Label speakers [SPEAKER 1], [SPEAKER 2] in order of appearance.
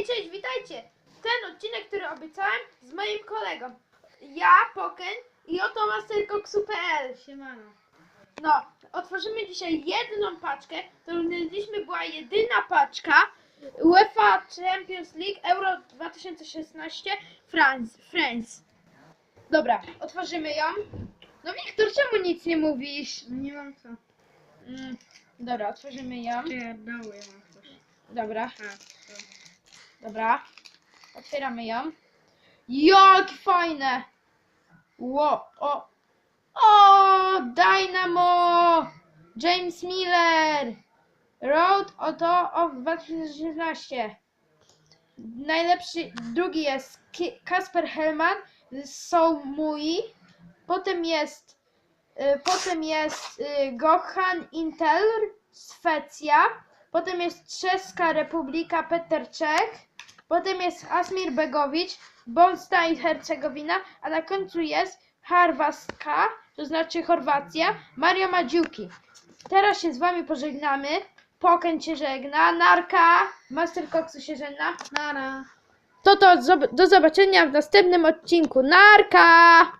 [SPEAKER 1] Hej, cześć, witajcie! Ten odcinek, który obiecałem z moim kolegą. Ja, Poken i oto mastercox.pl
[SPEAKER 2] Siemano.
[SPEAKER 1] No, otworzymy dzisiaj jedną paczkę. To znaleźliśmy była jedyna paczka UEFA Champions League Euro 2016 France. France. Dobra, otworzymy ją. No Wiktor, czemu nic nie mówisz?
[SPEAKER 2] No nie mam co.
[SPEAKER 1] Mm, dobra, otworzymy ją.
[SPEAKER 2] Czy ja mam coś.
[SPEAKER 1] Dobra,
[SPEAKER 2] A, co?
[SPEAKER 1] Dobra. Otwieramy ją. Jak fajne! Ło, o, o, Dynamo! James Miller! Road Auto of 2016. Najlepszy, drugi jest Kasper Hellman z Soumui. Potem jest, y, potem jest y, Gohan Intel, Szwecja. Potem jest Czeska Republika, Peter Czech. Potem jest Asmir Begowicz, Bosna i Hercegowina, a na końcu jest Harwaska, to znaczy Chorwacja, Mario Madziuki. Teraz się z wami pożegnamy. Poken cię żegna, Narka, Master Coxu się żegna.
[SPEAKER 2] Nara.
[SPEAKER 1] To to, do zobaczenia w następnym odcinku. Narka!